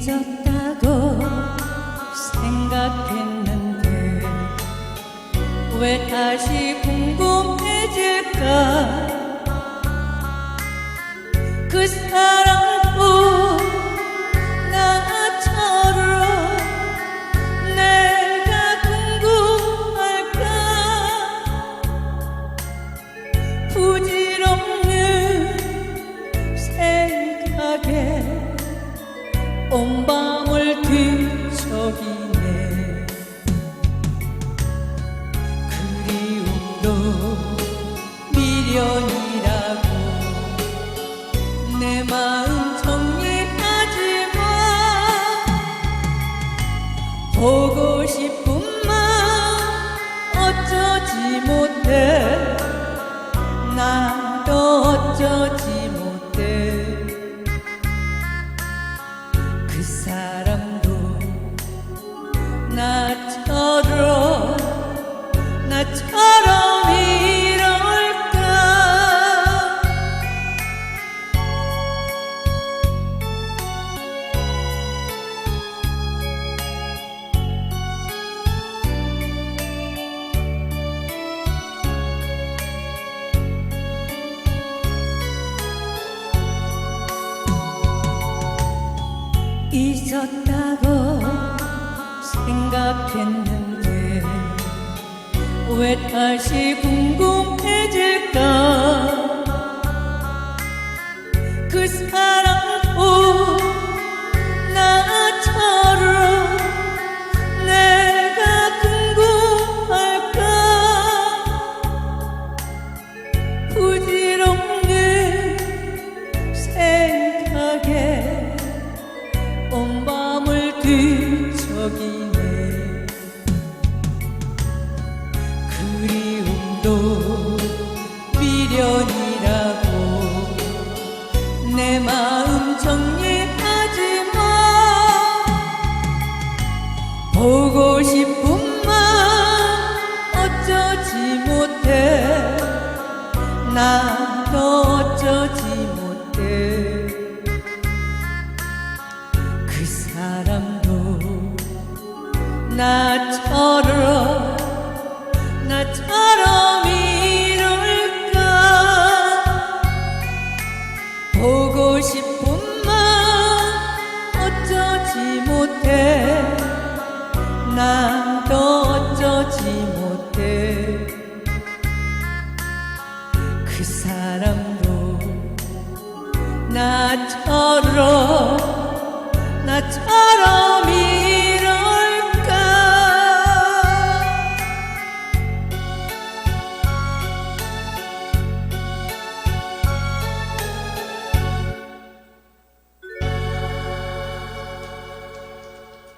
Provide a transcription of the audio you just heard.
잊었다고 생각했는데 왜 다시 궁금해질까? 그 사람 내 마음 정리하지마 보고 싶은 마음 어쩌지 못해. 나도 어쩌지 못해. 그 사람도 나처럼 나처럼 잊었다고 생각했는데 왜 다시 궁금해질까? 그 사랑도 나처럼 내가 궁금할까? 부질없 미련이라고. 내 마음 정리하지마. 보고 싶은 마음 어쩌지 못해. 나도 어쩌지 못해. 그 사람도 나처럼 싶은 마음 어쩌지 못해. 나도 어쩌지 못해. 그 사람도 나처럼 나처럼